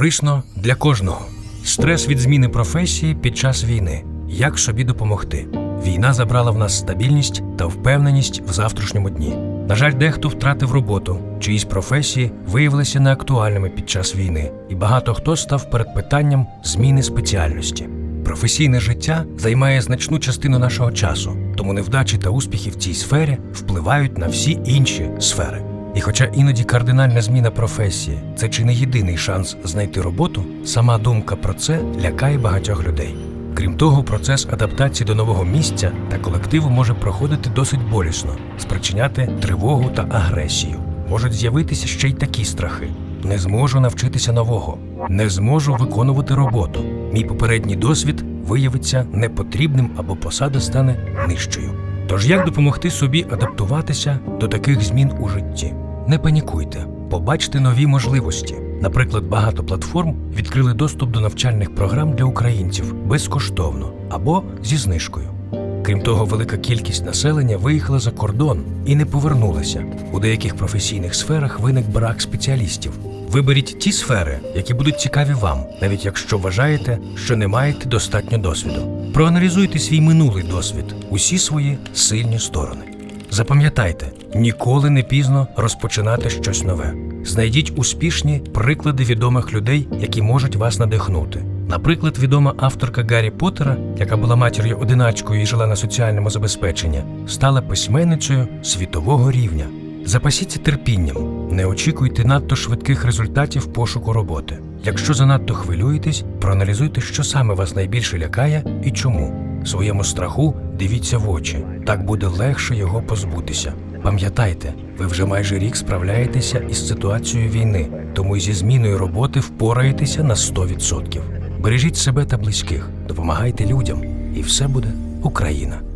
Корисно для кожного. Стрес від зміни професії під час війни. Як собі допомогти? Війна забрала в нас стабільність та впевненість в завтрашньому дні. На жаль, дехто втратив роботу, чиїсь професії виявилися неактуальними під час війни, і багато хто став перед питанням зміни спеціальності. Професійне життя займає значну частину нашого часу, тому невдачі та успіхи в цій сфері впливають на всі інші сфери. І хоча іноді кардинальна зміна професії це чи не єдиний шанс знайти роботу, сама думка про це лякає багатьох людей. Крім того, процес адаптації до нового місця та колективу може проходити досить болісно, спричиняти тривогу та агресію. Можуть з'явитися ще й такі страхи: не зможу навчитися нового, не зможу виконувати роботу. Мій попередній досвід виявиться непотрібним або посада стане нижчою. Тож як допомогти собі адаптуватися до таких змін у житті? Не панікуйте, побачте нові можливості. Наприклад, багато платформ відкрили доступ до навчальних програм для українців безкоштовно або зі знижкою. Крім того, велика кількість населення виїхала за кордон і не повернулася. У деяких професійних сферах виник брак спеціалістів. Виберіть ті сфери, які будуть цікаві вам, навіть якщо вважаєте, що не маєте достатньо досвіду. Проаналізуйте свій минулий досвід, усі свої сильні сторони. Запам'ятайте, ніколи не пізно розпочинати щось нове. Знайдіть успішні приклади відомих людей, які можуть вас надихнути. Наприклад, відома авторка Гаррі Поттера, яка була матір'ю одиначкою і жила на соціальному забезпеченні, стала письменницею світового рівня. Запасіться терпінням, не очікуйте надто швидких результатів пошуку роботи. Якщо занадто хвилюєтесь, проаналізуйте, що саме вас найбільше лякає і чому. Своєму страху дивіться в очі, так буде легше його позбутися. Пам'ятайте, ви вже майже рік справляєтеся із ситуацією війни, тому зі зміною роботи впораєтеся на 100%. Бережіть себе та близьких, допомагайте людям, і все буде Україна.